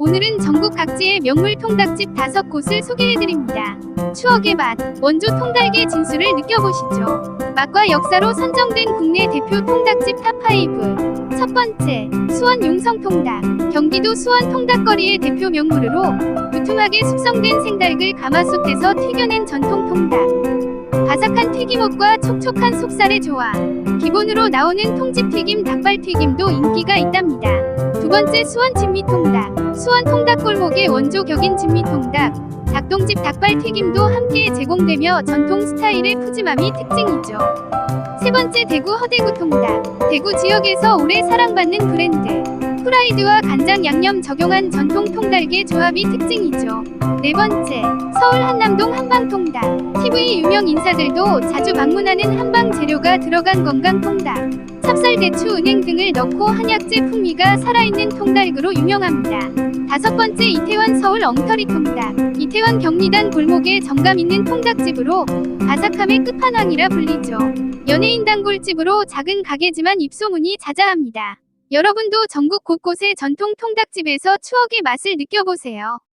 오늘은 전국 각지의 명물 통닭집 다섯 곳을 소개해드립니다. 추억의 맛, 원조 통닭의 진수를 느껴보시죠. 맛과 역사로 선정된 국내 대표 통닭집 탑5. 첫 번째, 수원 용성 통닭. 경기도 수원 통닭거리의 대표 명물으로 두툼하게 숙성된 생닭을 가마솥에서 튀겨낸 전통 통닭. 바삭한 튀김옷과 촉촉한 속살의 조화. 기본으로 나오는 통집 튀김 닭발 튀김도 인기가 있답니다. 두 번째 수원 진미통닭. 수원 통닭 골목의 원조 격인 진미통닭. 닭똥집 닭발 튀김도 함께 제공되며 전통 스타일의 푸짐함이 특징이죠. 세 번째 대구 허대구 통닭. 대구 지역에서 오래 사랑받는 브랜드. 프라이드와 간장 양념 적용한 전통 통닭의 조합이 특징이죠. 네 번째, 서울 한남동 한방통닭. TV 유명 인사들도 자주 방문하는 한방 재료가 들어간 건강 통닭. 찹쌀, 대추, 은행 등을 넣고 한약재 풍미가 살아있는 통닭으로 유명합니다. 다섯 번째 이태원 서울 엉터리 통닭. 이태원 경리단 골목에 정감 있는 통닭집으로 바삭함의 끝판왕이라 불리죠. 연예인 단골집으로 작은 가게지만 입소문이 자자합니다. 여러분도 전국 곳곳의 전통 통닭집에서 추억의 맛을 느껴보세요.